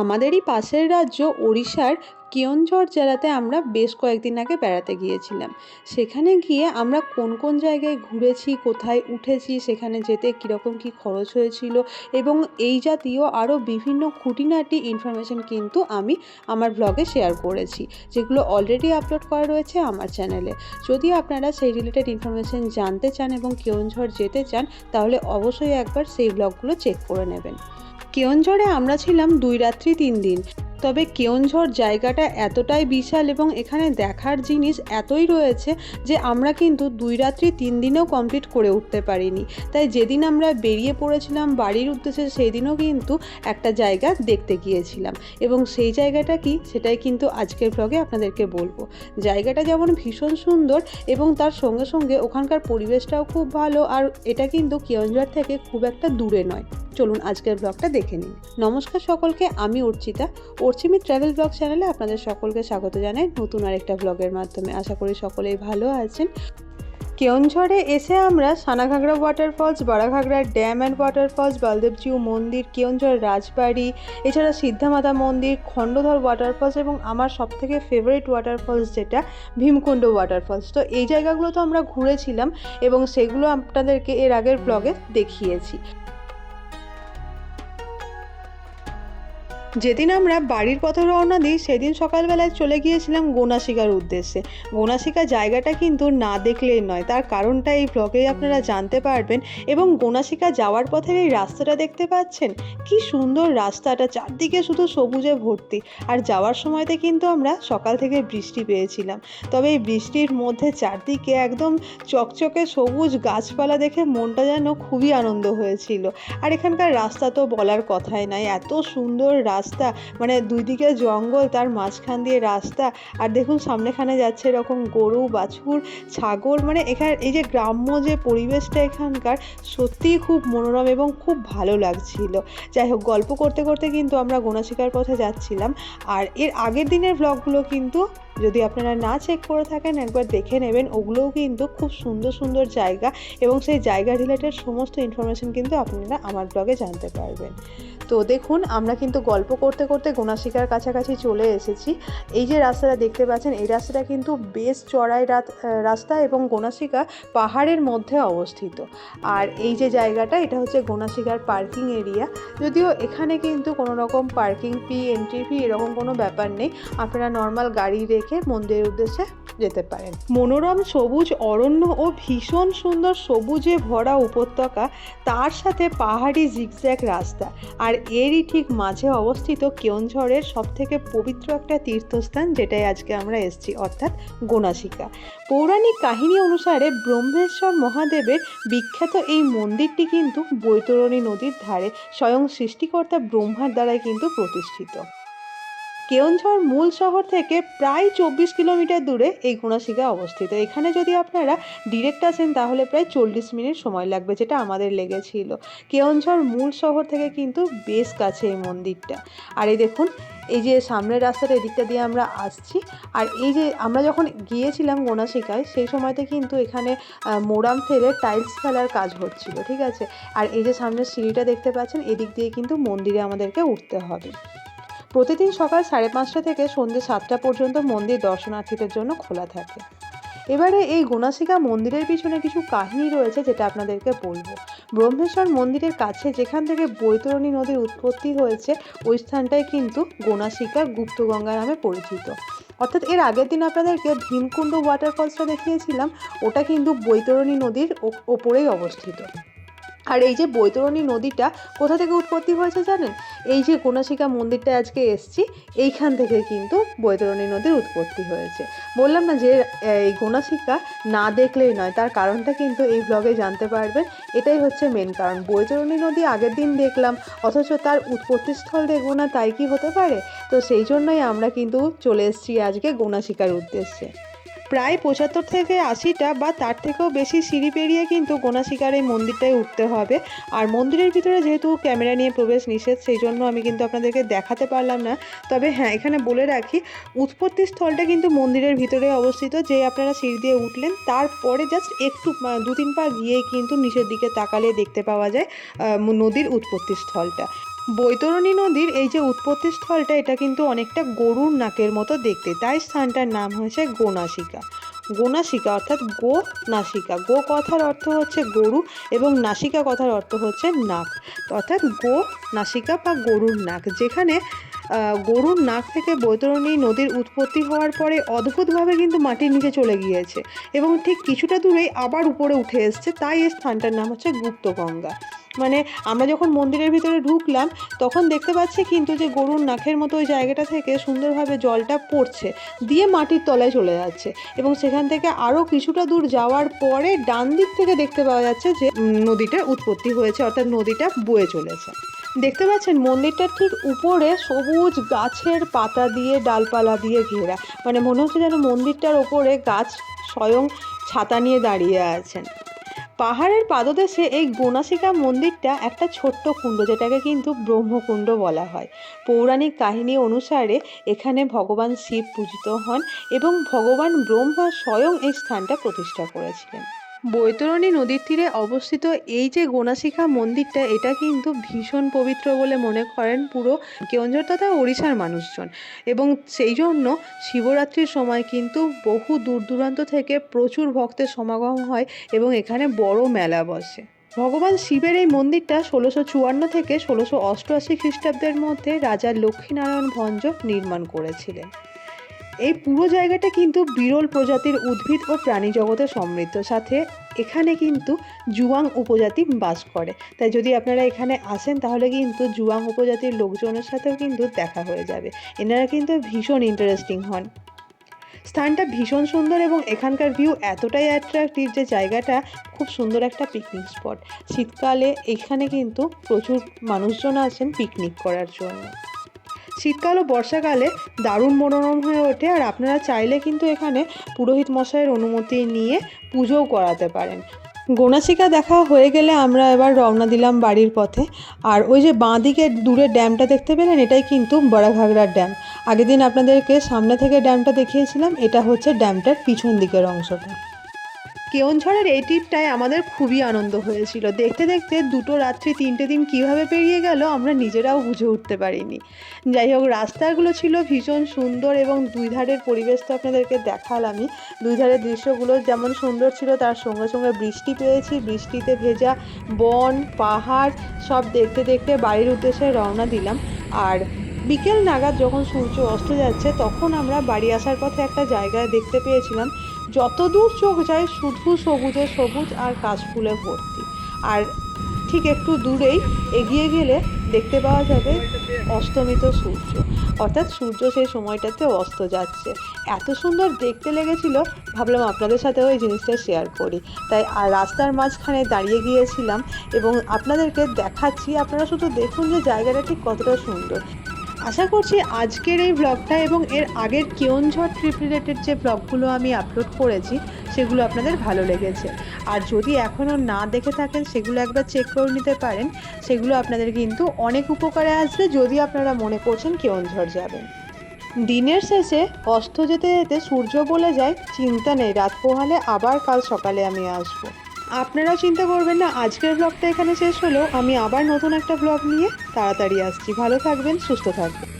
আমাদেরই পাশের রাজ্য ওড়িশার কেওনঝড় জেলাতে আমরা বেশ কয়েকদিন আগে বেড়াতে গিয়েছিলাম। সেখানে গিয়ে আমরা কোন কোন জায়গায় ঘুরেছি, কোথায় উঠেছি, সেখানে যেতে কীরকম কী খরচ হয়েছিল এবং এই জাতীয় আরও বিভিন্ন খুঁটিনাটি ইনফরমেশন কিন্তু আমি আমার ব্লগে শেয়ার করেছি, যেগুলো অলরেডি আপলোড করা রয়েছে আমার চ্যানেলে যদি আপনারা সেই রিলেটেড ইনফরমেশন জানতে চান এবং কেওনঝড় যেতে চান, তাহলে অবশ্যই একবার সেই ব্লগগুলো চেক করে নেবেন। কেওনঝড়ে আমরা ছিলাম দুই রাত্রি তিন দিন। তবে কেওনঝড় জায়গাটা এতটাই বিশাল এবং এখানে দেখার জিনিস এতই রয়েছে যে আমরা কিন্তু দুই রাত্রি তিন দিনেও কমপ্লিট করে উঠতে পারিনি। তাই যেদিন আমরা বেরিয়ে পড়েছিলাম বাড়ির উদ্দেশ্যে সেই দিনও কিন্তু একটা জায়গা দেখতে গিয়েছিলাম। এবং সেই জায়গাটা কি সেটাই কিন্তু আজকের ব্লগে আপনাদেরকে বলব। জায়গাটা যেমন ভীষণ সুন্দর এবং তার সঙ্গে সঙ্গে ওখানকার পরিবেশটাও খুব ভালো আর এটা কিন্তু কেওনঝড় থেকে খুব একটা দূরে নয়। চলুন আজকের ব্লগটা দেখে নিন নমস্কার সকলকে, আমি অর্চিতা। অর্চিমি ট্রাভেল ব্লগ চ্যানেলে আপনাদের সকলকে স্বাগত জানাই নতুন আরেকটা ব্লগের মাধ্যমে। আশা করি সকলেই ভালো আছেন। কেওনঝড়ে এসে আমরা Sanaghagra waterfalls Baraghagra dam and waterfalls Baladevjew মন্দির, কেওনঝড় রাজবাড়ি, এছাড়া সিদ্ধামাতা মন্দির, খণ্ডধর ওয়াটারফলস এবং আমার সবথেকে ফেভারিট ওয়াটারফলস যেটা, ভীমকুণ্ড ওয়াটারফলস তো এই জায়গাগুলো তো আমরা ঘুরেছিলাম এবং সেগুলো আপনাদেরকে এর আগের ব্লগে দেখিয়েছি। যেদিন আমরা বাড়ির পথে রওনা দিই, সেদিন সকালবেলায় চলে গিয়েছিলাম গোনাশিকার উদ্দেশ্যে। গোনাশিকা জায়গাটা কিন্তু না দেখলেই নয়, তার কারণটা এই ব্লগেই আপনারা জানতে পারবেন এবং গোনাশিকা যাওয়ার পথের এই রাস্তাটা দেখতে পাচ্ছেন? কি সুন্দর রাস্তাটা, চারদিকে শুধু সবুজে ভর্তি। আর যাওয়ার সময়তে কিন্তু আমরা সকাল থেকে বৃষ্টি পেয়েছিলাম। তবে এই বৃষ্টির মধ্যে চারদিকে একদম চকচকে সবুজ গাছপালা দেখে মনটা যেন খুবই আনন্দ হয়েছিল। আর এখানকার রাস্তা তো বলার কথাই নাই এত সুন্দর রাস্তা মানে দুই দিকে জঙ্গল, তার মাঝখান দিয়ে রাস্তা। আর দেখুন, সামনেখানে যাচ্ছে এরকম গরু, বাছুর, ছাগল মানে এখানে, এই যে গ্রাম্য যে পরিবেশটা এখানকার, সত্যিই খুব মনোরম এবং খুব ভালো লাগছিল। যাই হোক, গল্প করতে করতে কিন্তু আমরা গোনাশিকার পথে যাচ্ছিলাম। আর এর আগের দিনের ব্লগগুলো কিন্তু যদি আপনারা না চেক করে থাকেন, একবার দেখে নেবেন। ওগুলোও কিন্তু খুব সুন্দর সুন্দর জায়গা এবং সেই জায়গা রিলেটেড সমস্ত ইনফরমেশন কিন্তু আপনারা আমার ব্লগে জানতে পারবেন। তো দেখুন, আমরা কিন্তু গল্প করতে করতে গোনাশিকার কাছাকাছি চলে এসেছি। এই যে রাস্তাটা দেখতে পাচ্ছেন, এই রাস্তাটা কিন্তু বেশ চড়াই রাস্তা এবং গোনাশিকা পাহাড়ের মধ্যে অবস্থিত। আর এই যে জায়গাটা, এটা হচ্ছে গোনাশিকার পার্কিং এরিয়া যদিও এখানে কিন্তু কোনো রকম পার্কিং ফি এন্ট্রি ফি এরকম কোনো ব্যাপার নেই। আপনারা নর্মাল গাড়ি রেখে মন্দিরের উদ্দেশ্যে যেতে পারেন। মনোরম সবুজ, অরণ্য ও ভীষণ সুন্দর সবুজে ভরা উপত্যকা, তার সাথে পাহাড়ি জিগজ্যাগ রাস্তা। আর এরই ঠিক মাঝে অবস্থিত কেওনঝড়ের সবথেকে পবিত্র একটা তীর্থস্থান যেটাই আজকে আমরা এসেছি, অর্থাৎ গোনাশিকা। পৌরাণিক কাহিনী অনুসারে ব্রহ্মেশ্বর মহাদেবের বিখ্যাত এই মন্দিরটি কিন্তু বৈতরণী নদীর ধারে স্বয়ং সৃষ্টিকর্তা ব্রহ্মার দ্বারাই কিন্তু প্রতিষ্ঠিত। কেওনঝড় মূল শহর থেকে প্রায় চব্বিশ কিলোমিটার দূরে এই গুণাশিকা অবস্থিত। এখানে যদি আপনারা ডিরেক্ট আসেন, তাহলে প্রায় চল্লিশ মিনিট সময় লাগবে, যেটা আমাদের লেগেছিল। কেওনঝড় মূল শহর থেকে কিন্তু বেশ কাছে এই মন্দিরটা। আর এই দেখুন, এই যে সামনের রাস্তাটা এদিকটা দিয়ে আমরা আসছি, আর এই যে আমরা যখন গিয়েছিলাম গোনাশিকায় সেই সময়তে কিন্তু এখানে মোরাম ফেলে টাইলস ফেলার কাজ হচ্ছিল, ঠিক আছে? আর এই যে সামনের সিঁড়িটা দেখতে পাচ্ছেন, এদিক দিয়ে কিন্তু মন্দিরে আমাদেরকে উঠতে হবে। প্রতিদিন সকাল সাড়ে পাঁচটা থেকে সন্ধ্যে সাতটা পর্যন্ত মন্দির দর্শনার্থীদের জন্য খোলা থাকে। এবারে এই গুণাশিকা মন্দিরের পিছনে কিছু কাহিনী রয়েছে যেটা আপনাদেরকে বলব। ব্রহ্মেশ্বর মন্দিরের কাছে যেখান থেকে বৈতরণী নদীর উৎপত্তি হয়েছে, ওই স্থানটাই কিন্তু গোনাশিকা গুপ্তগঙ্গা নামে পরিচিত। অর্থাৎ এর আগের দিন আপনাদেরকে ভীমকুণ্ড ওয়াটারফলসটা দেখিয়েছিলাম, ওটা কিন্তু বৈতরণী নদীর ওপরেই অবস্থিত। আর এই যে বৈতরণী নদীটা কোথা থেকে উৎপত্তি হয়েছে জানেন? এই যে কোনাশিকা মন্দিরটা আজকে এসছি, এইখান থেকে কিন্তু বৈতরণী নদীর উৎপত্তি হয়েছে। বললাম না যে, এই কোনাশিকা না দেখলেই নয়, তার কারণটা কিন্তু এই ব্লগে জানতে পারবেন। এটাই হচ্ছে মেন কারণ। বৈতরণী নদী আগের দিন দেখলাম, অথচ তার উৎপত্তিস্থল দেখব না, তাই কি হতে পারে? তো সেই জন্যই আমরা কিন্তু চলে এসেছি আজকে গোনাশিকার উদ্দেশ্যে। প্রায় পঁচাত্তর থেকে আশিটা বা তার থেকেও বেশি সিঁড়ি পেরিয়ে কিন্তু গোনাশিকার এই মন্দিরটায় উঠতে হবে। আর মন্দিরের ভিতরে যেহেতু ক্যামেরা নিয়ে প্রবেশ নিষেধ, সেই জন্য আমি কিন্তু আপনাদেরকে দেখাতে পারলাম না। তবে হ্যাঁ এখানে বলে রাখি উৎপত্তি স্থলটা কিন্তু মন্দিরের ভিতরে অবস্থিত। যে আপনারা সিঁড়ি দিয়ে উঠলেন, তারপরে জাস্ট একটু দু তিন পা গিয়েই কিন্তু নিচের দিকে তাকালে দেখতে পাওয়া যায় নদীর উৎপত্তি স্থলটা বৈতরণী নদীর এই যে উৎপত্তি স্থলটা, এটা কিন্তু অনেকটা গরুর নাকের মতো দেখতে। তাই স্থানটার নাম হয়েছে গোনাসিকা। গোনাসিকা অর্থাৎ গো নাসিকা। গো কথার অর্থ হচ্ছে গরু এবং নাসিকা কথার অর্থ হচ্ছে নাক। অর্থাৎ গো নাসিকা বা গরুর নাক। যেখানে গরুর নাক থেকে বৈতরণী নদীর উৎপত্তি হওয়ার পরে অদ্ভুতভাবে কিন্তু মাটির নিচে চলে গিয়েছে এবং ঠিক কিছুটা দূরেই আবার উপরে উঠে এসছে। তাই এই স্থানটার নাম হচ্ছে গুপ্তগঙ্গা। মানে আমরা যখন মন্দিরের ভিতরে ঢুকলাম, তখন দেখতে পাচ্ছি কিন্তু যে গরুর নাকের মতো ওই জায়গাটা থেকে সুন্দরভাবে জলটা পড়ছে, দিয়ে মাটির তলায় চলে যাচ্ছে। এবং সেখান থেকে আরও কিছুটা দূর যাওয়ার পরে ডান দিক থেকে দেখতে পাওয়া যাচ্ছে যে নদীটা উৎপত্তি হয়েছে, অর্থাৎ নদীটা বয়ে চলেছে। দেখতে পাচ্ছেন মন্দিরটার ঠিক উপরে সবুজ গাছের পাতা দিয়ে ডালপালা দিয়ে ঘেরা। মানে মনে হচ্ছে যেন মন্দিরটার ওপরে গাছ স্বয়ং ছাতা নিয়ে দাঁড়িয়ে আছেন। পাহাড়ের পাদদেশে এই গোনাশিকা মন্দিরটা একটা ছোট্ট কুণ্ড, যেটাকে কিন্তু ব্রহ্মকুণ্ড বলা হয়। পৌরাণিক কাহিনী অনুসারে এখানে ভগবান শিব পূজিত হন এবং ভগবান ব্রহ্মা স্বয়ং এই স্থানটা প্রতিষ্ঠা করেছিলেন। বৈতরণী নদীর তীরে অবস্থিত এই যে গোনাশিখা মন্দিরটা, এটা কিন্তু ভীষণ পবিত্র বলে মনে করেন পুরো কেওনঝড় তথা ওড়িশার মানুষজন। এবং সেই জন্য শিবরাত্রির সময় কিন্তু বহু দূর দূরান্ত থেকে প্রচুর ভক্তের সমাগম হয় এবং এখানে বড় মেলা বসে। ভগবান শিবের এই মন্দিরটা ষোলোশো চুয়ান্ন থেকে ষোলোশো অষ্টআশি খ্রিস্টাব্দের মধ্যে রাজা লক্ষ্মীনারায়ণ ভঞ্জ নির্মাণ করেছিলেন। এই পুরো জায়গাটা কিন্তু বিরল প্রজাতির উদ্ভিদ ও প্রাণী জগতে সমৃদ্ধ। সাথে এখানে কিন্তু জুয়াং উপজাতি বাস করে। তাই যদি আপনারা এখানে আসেন, তাহলে কিন্তু জুয়াং উপজাতির লোকজনের সাথেও কিন্তু দেখা হয়ে যাবে। এনারা কিন্তু ভীষণ ইন্টারেস্টিং হন। স্থানটা ভীষণ সুন্দর এবং এখানকার ভিউ এতটাই অ্যাট্রাক্টিভ যে জায়গাটা খুব সুন্দর একটা পিকনিক স্পট শীতকালে এখানে কিন্তু প্রচুর মানুষজন আসেন পিকনিক করার জন্য। শীতকাল ও বর্ষাকালে দারুণ মনোরম হয়ে ওঠে আর আপনারা চাইলে কিন্তু এখানে পুরোহিত মশাইয়ের অনুমতি নিয়ে পুজোও করাতে পারেন। গোনাশিকা দেখা হয়ে গেলে আমরা এবার রওনা দিলাম বাড়ির পথে। আর ওই যে বাঁ দিকে দূরে ড্যামটা দেখতে পেলেন, এটাই কিন্তু বড়াঘাগড়ার ড্যাম। আগের দিন আপনাদেরকে সামনে থেকে ড্যামটা দেখিয়েছিলাম, এটা হচ্ছে ড্যামটার পিছন দিকের অংশটা। কেওনঝড়ের এই ট্রিপটায় আমাদের খুবই আনন্দ হয়েছিল। দেখতে দেখতে দুটো রাত্রি তিনটে দিন কীভাবে পেরিয়ে গেল আমরা নিজেরাও বুঝে উঠতে পারিনি। যাই হোক, রাস্তাগুলো ছিল ভীষণ সুন্দর এবং দুই ধারের পরিবেশ তো আপনাদেরকে দেখালামই। দুই ধারের দৃশ্যগুলো যেমন সুন্দর ছিল, তার সঙ্গে সঙ্গে বৃষ্টি পেয়েছি। বৃষ্টিতে ভেজা বন, পাহাড়, সব দেখতে দেখতে বাড়ির উদ্দেশ্যে রওনা দিলাম। আর বিকেল নাগাদ যখন সূর্য অস্ত যাচ্ছে, তখন আমরা বাড়ি আসার পথে একটা জায়গায় দেখতে পেয়েছিলাম। যতদূর চোখ যায় শুধু সবুজে সবুজ আর কাশফুলে ভর্তি। আর ঠিক একটু দূরেই এগিয়ে গেলে দেখতে পাওয়া যাবে অস্তমিত সূর্য। অর্থাৎ সূর্য সেই সময়টাতে অস্ত যাচ্ছে। এত সুন্দর দেখতে লেগেছিল, ভাবলাম আপনাদের সাথেও এই জিনিসটা শেয়ার করি। তাই আর রাস্তার মাঝখানে দাঁড়িয়ে গিয়েছিলাম এবং আপনাদেরকে দেখাচ্ছি, আপনারা শুধু দেখুন যে জায়গাটা ঠিক কতটা সুন্দর। আশা করছি আজকের এই ব্লগটা এবং এর আগের কেওনঝড় ট্রিপ রিলেটেড যে ব্লগগুলো আমি আপলোড করেছি, সেগুলো আপনাদের ভালো লেগেছে। আর যদি এখনও না দেখে থাকেন, সেগুলো একবার চেক করে নিতে পারেন। সেগুলো আপনাদের কিন্তু অনেক উপকারে আসবে যদি আপনারা মনে করছেন কেওনঝড় যাবেন। দিনের শেষে অস্ত যেতে যেতে সূর্য বলে যায়, চিন্তা নেই, রাত পোহালে আবার কাল সকালে আমি আসব। আপনারাও চিন্তা করবেন না, আজকের ব্লগটা এখানে শেষ হলেও আমি আবার নতুন একটা ব্লগ নিয়ে তাড়াতাড়ি আসছি। ভালো থাকবেন, সুস্থ থাকবেন।